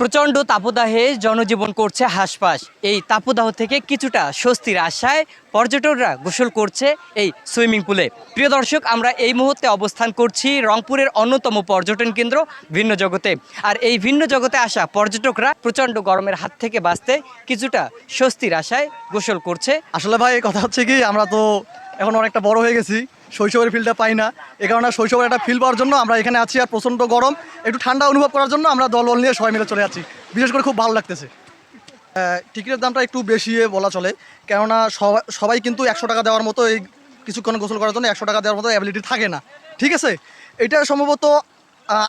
প্রচণ্ড তাপদাহে জনজীবন করছে হাসপাস এই তাপদাহ থেকে কিছুটা স্বস্তির আশায় পর্যটকরা গোসল করছে এই সুইমিং পুলে। প্রিয় দর্শক, আমরা এই মুহূর্তে অবস্থান করছি রংপুরের অন্যতম পর্যটন কেন্দ্র ভিন্ন জগতে। আর এই ভিন্ন জগতে আসা পর্যটকরা প্রচণ্ড গরমের হাত থেকে বাঁচতে কিছুটা স্বস্তির আশায় গোসল করছে। আসলে ভাই কথা হচ্ছে কি, আমরা তো এখন অনেকটা বড় হয়ে গেছি, শৈশবের ফিলটা পাই না। এ কারণে শৈশবের একটা ফিল পাওয়ার জন্য আমরা এখানে আছি আর প্রচণ্ড গরম। একটু ঠান্ডা অনুভব করার জন্য আমরা দলবল নিয়ে সবাই মিলে চলে যাচ্ছি। বিশেষ করে খুব ভালো লাগতেছে। টিকিটের দামটা একটু বেশি বলা চলে। কেননা সবাই কিন্তু একশো টাকা দেওয়ার মতো এই কিছুক্ষণ গোসল করার জন্য একশো টাকা দেওয়ার মতো অ্যাবিলিটি থাকে না। ঠিক আছে? এটা সম্ভবত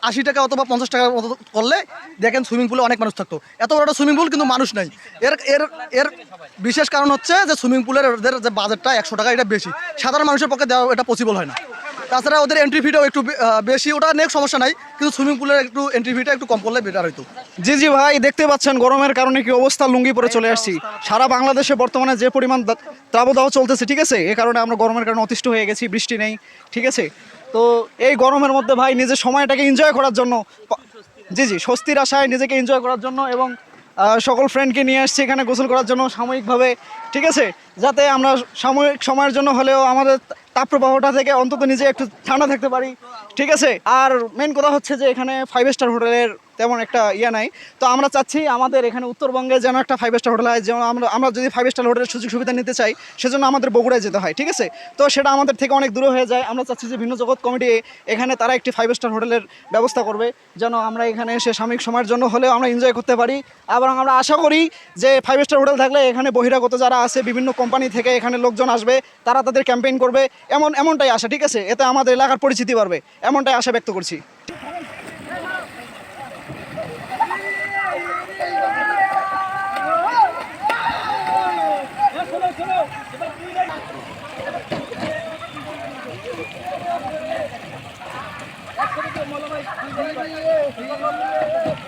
আশি টাকা অথবা পঞ্চাশ টাকার মতো করলে দেখেন সুইমিং পুলে অনেক মানুষ থাকতো। এত বড় একটা সুইমিং পুল কিন্তু মানুষ নাই। এর এর এর বিশেষ কারণ হচ্ছে যে সুইমিং পুলের ওদের যে বাজেটটা একশো টাকা, এটা বেশি। সাধারণ মানুষের পক্ষে দেওয়া এটা পসিবল হয় না। তাছাড়া ওদের এন্ট্রি ফিটাও একটু বেশি, ওটা নেই সমস্যা নাই, কিন্তু সুইমিং পুলের একটু এন্ট্রি ফিটা একটু কম করলে বেটার হতো জি জি ভাই, দেখতে পাচ্ছেন গরমের কারণে কি অবস্থা? লুঙ্গি পরে চলে আসছি। সারা বাংলাদেশে বর্তমানে যে পরিমাণ দা- তাপদাহ চলতেছে, ঠিক আছে? এ কারণে আমরা গরমের কারণে অতিষ্ঠ হয়ে গেছি, বৃষ্টি নেই, ঠিক আছে? তো এই গরমের মধ্যে ভাই নিজের সময়টাকে এনজয় করার জন্য, জি জি, স্বস্তির আশায় নিজেকে এনজয় করার জন্য এবং সকল ফ্রেন্ডকে নিয়ে আসছি এখানে গোসল করার জন্য সাময়িকভাবে, ঠিক আছে? যাতে আমরা সাময়িক সময়ের জন্য হলেও আমাদের তাপপ্রবাহটা থেকে অন্তত নিজে একটু ঠান্ডা থাকতে পারি, ঠিক আছে? আর মেন কথা হচ্ছে যে এখানে ফাইভ স্টার হোটেলের তেমন একটা ইয়ে নাই। তো আমরা চাচ্ছি আমাদের এখানে উত্তরবঙ্গে যেন একটা ফাইভ স্টার হোটেল হয়, যেমন আমরা আমরা যদি ফাইভ স্টার হোটেলের সুযোগ সুবিধা নিতে চাই, সেজন্য আমাদের বগুড়ায় যেতে হয়, ঠিক আছে? তো সেটা আমাদের থেকে অনেক দূরে হয়ে যায়। আমরা চাচ্ছি যে ভিন্ন জগৎ কমিটি এখানে তারা একটি ফাইভ স্টার হোটেলের ব্যবস্থা করবে, যেন আমরা এখানে এসে সাময়িক সময়ের জন্য হলেও আমরা এনজয় করতে পারি। এবং আমরা আশা করি যে ফাইভ স্টার হোটেল থাকলে এখানে বহিরাগত যারা আছে, বিভিন্ন কোম্পানি থেকে এখানে লোকজন আসবে, তারা তাদের ক্যাম্পেইন করবে। এমন এমনটাই আশা, ঠিক আছে? এতে আমাদের এলাকার পরিচিতি বাড়বে। এমনটাই আশা ব্যক্ত করছি। Thank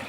you.